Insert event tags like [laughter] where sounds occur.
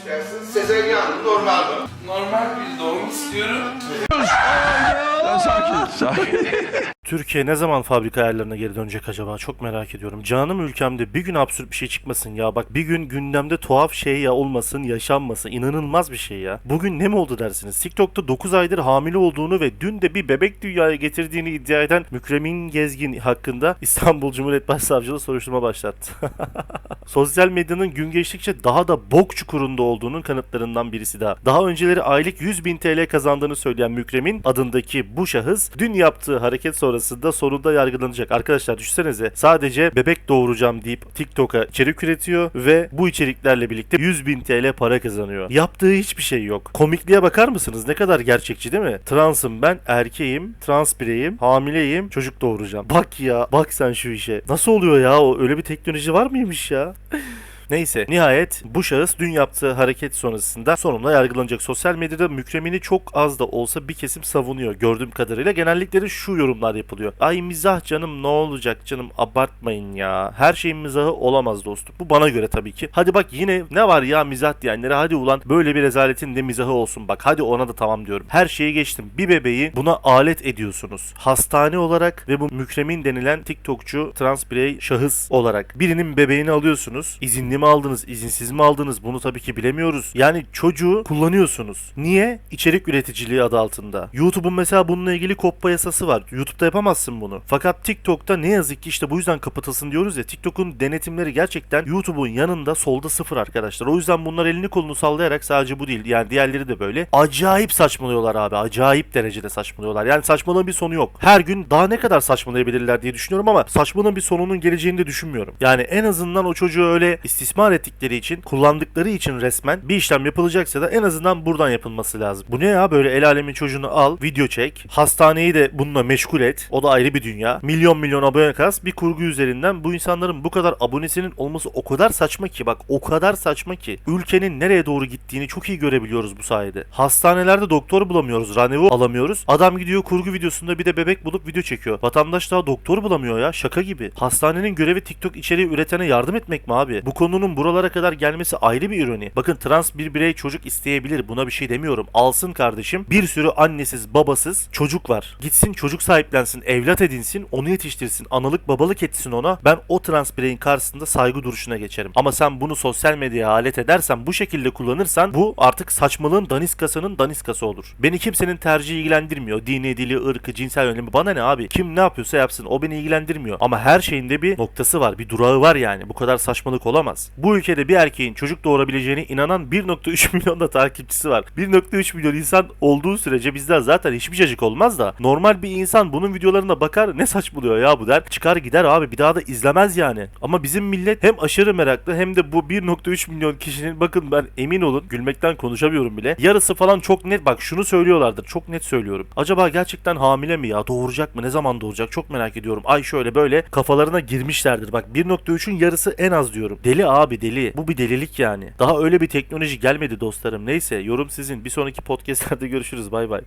istersin? Sezeryan mı, normal mı? Normal bir doğum istiyorum. [laughs] Türkiye ne zaman fabrika ayarlarına geri dönecek acaba? Çok merak ediyorum. Canım ülkemde bir gün absürt bir şey çıkmasın ya. Bak bir gün gündemde tuhaf şey ya olmasın, yaşanmasın. İnanılmaz bir şey ya. Bugün ne mi oldu dersiniz? TikTok'ta 9 aydır hamile olduğunu ve dün de bir bebek dünyaya getirdiğini iddia eden Mükremin Gezgin hakkında İstanbul Cumhuriyet Başsavcılığı soruşturma başlattı. [laughs] Sosyal medyanın gün geçtikçe daha da bok çukurunda olduğunun kanıtlarından birisi daha. Daha önceleri aylık 100 bin TL kazandığını söyleyen Mükremin adındaki bu şahıs dün yaptığı hareket sonrasında sonunda yargılanacak. Arkadaşlar düşünsenize sadece bebek doğuracağım deyip TikTok'a içerik üretiyor ve bu içeriklerle birlikte 100 bin TL para kazanıyor. Yaptığı hiçbir şey yok. Komikliğe bakar mısınız? Ne kadar gerçekçi değil mi? Transım ben, erkeğim, trans bireyim, hamileyim, çocuk doğuracağım. Bak ya, bak sen şu işe. Nasıl oluyor ya o? Öyle bir teknoloji var mıymış ya? [laughs] Neyse nihayet bu şahıs dün yaptığı hareket sonrasında sonunda yargılanacak. Sosyal medyada mükremini çok az da olsa bir kesim savunuyor gördüğüm kadarıyla. Genellikle de şu yorumlar yapılıyor. Ay mizah canım ne olacak canım abartmayın ya. Her şeyin mizahı olamaz dostum. Bu bana göre tabii ki. Hadi bak yine ne var ya mizah diyenlere hadi ulan böyle bir rezaletin de mizahı olsun bak. Hadi ona da tamam diyorum. Her şeyi geçtim. Bir bebeği buna alet ediyorsunuz. Hastane olarak ve bu mükremin denilen TikTokçu trans birey şahıs olarak birinin bebeğini alıyorsunuz. İzinli mi aldınız, izinsiz mi aldınız bunu tabii ki bilemiyoruz. Yani çocuğu kullanıyorsunuz. Niye? İçerik üreticiliği adı altında. YouTube'un mesela bununla ilgili koppa yasası var. YouTube'da yapamazsın bunu. Fakat TikTok'ta ne yazık ki işte bu yüzden kapatılsın diyoruz ya. TikTok'un denetimleri gerçekten YouTube'un yanında solda sıfır arkadaşlar. O yüzden bunlar elini kolunu sallayarak sadece bu değil. Yani diğerleri de böyle. Acayip saçmalıyorlar abi. Acayip derecede saçmalıyorlar. Yani saçmalığın bir sonu yok. Her gün daha ne kadar saçmalayabilirler diye düşünüyorum ama saçmalığın bir sonunun geleceğini de düşünmüyorum. Yani en azından o çocuğu öyle istismar ettikleri için, kullandıkları için resmen bir işlem yapılacaksa da en azından buradan yapılması lazım. Bu ne ya böyle el alemin çocuğunu al, video çek, hastaneyi de bununla meşgul et. O da ayrı bir dünya. Milyon milyon abone kas. Bir kurgu üzerinden bu insanların bu kadar abonesinin olması o kadar saçma ki bak o kadar saçma ki. Ülkenin nereye doğru gittiğini çok iyi görebiliyoruz bu sayede. Hastanelerde doktor bulamıyoruz, randevu alamıyoruz. Adam gidiyor kurgu videosunda bir de bebek bulup video çekiyor. Vatandaş daha doktor bulamıyor ya şaka gibi. Hastanenin görevi TikTok içeriği üretene yardım etmek mi abi? Bu konunun buralara kadar gelmesi ayrı bir ironi. Bakın trans bir birey çocuk isteyebilir buna bir şey demiyorum. Alsın kardeşim. Bir sürü annesiz babasız çocuk var. Gitsin çocuk sahiplensin, evlat edinsin, onu yetiştirsin, analık babalık etsin ona. Ben o trans bireyin karşısında saygı duruşuna geçerim. Ama sen bunu sosyal medyaya alet edersen, bu şekilde kullanırsan bu artık saçmalığın daniskasının daniskası olur. Beni kimsenin tercihi ilgilendirmiyor. Dini, dili, ırkı, cinsel yönelimi bana ne abi? Kim ne yapıyorsa yapsın. O beni ilgilendirmiyor. Ama her şeyinde bir noktası var. Bir durağı var yani. Bu kadar saçmalık olamaz. Bu ülkede bir erkeğin çocuk doğurabileceğine inanan 1.3 [laughs] milyon da takipçisi var. 1.3 milyon insan olduğu sürece bizden zaten hiçbir cacık olmaz da normal bir insan bunun videolarına bakar ne saçmalıyor ya bu der. Çıkar gider abi bir daha da izlemez yani. Ama bizim millet hem aşırı meraklı hem de bu 1.3 milyon kişinin bakın ben emin olun gülmekten konuşamıyorum bile. Yarısı falan çok net bak şunu söylüyorlardır çok net söylüyorum. Acaba gerçekten hamile mi ya doğuracak mı ne zaman doğuracak çok merak ediyorum. Ay şöyle böyle kafalarına girmişlerdir. Bak 1.3'ün yarısı en az diyorum. Deli abi deli. Bu bir delilik yani. Daha öyle bir teknoloji gelmedi dostlarım. Neyse yorum sizin. Bir sonraki podcastlerde görüşürüz. Bay bay.